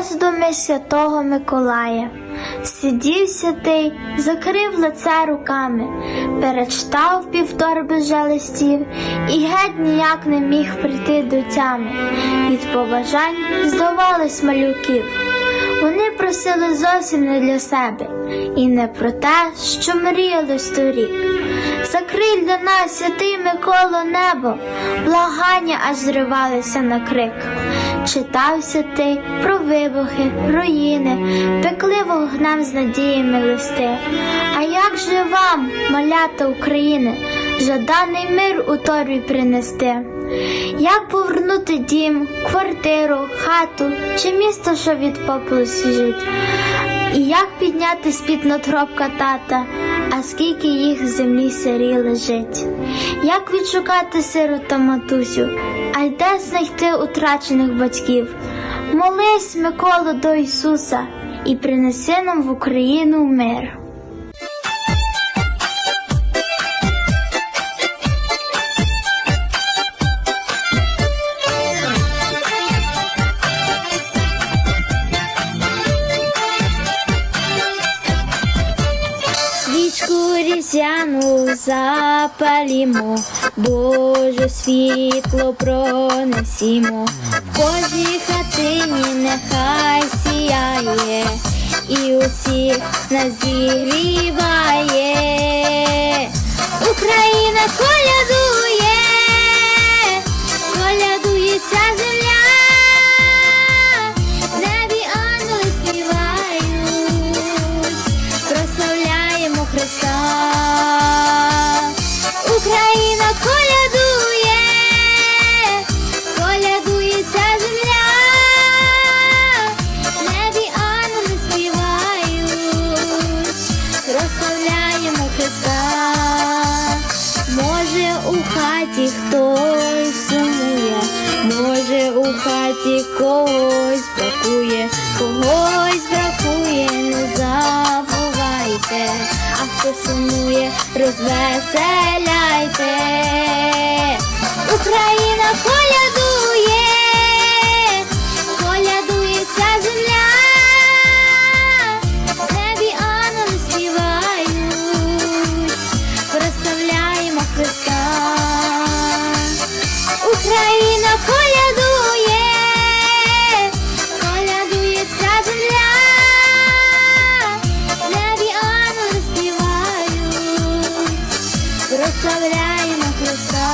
роздуми святого Миколая. Сидів святий, закрив лице руками, перечитав півторби вже листів і геть ніяк не міг прийти до тями. Від побажань здавалось малюків. Вони просили зовсім не для себе і не про те, що мріяли торік. Закрий для нас, святий Миколо, небо, благання аж зривалися на крик. Читався ти про вибухи, руїни, пекли вогнем з надіями листи. А як же вам, малята України, жаданий мир у торбі принести? Як повернути дім, квартиру, хату чи місто, що від попелу сіжить? І як підняти з-під надгробка тата, а скільки їх в землі сирі лежить? Як відшукати сиру та матусю, й де знайти утрачених батьків? Молись, Миколо, до Ісуса, і принеси нам в Україну мир. Різдвяну запалімо, Боже світло пронесімо, в кожній хатині нехай сіяє, і усіх нас зігріває. Україна колядує, Україна колядує, колядує ця земля, в небі ангели співають, прославляємо Христа. Може у хаті хтось сумує, може у хаті когось бракує, когось бракує, не забувайте, а хто сумує, розвеселяйте. Україна прославляємо Христа.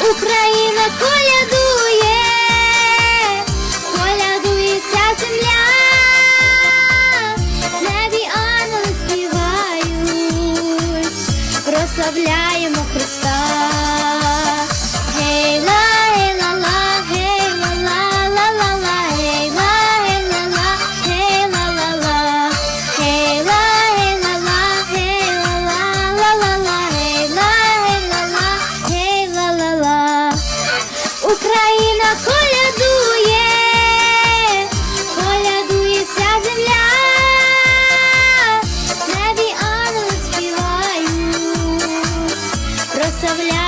Україна колядує, прославляємо sobre a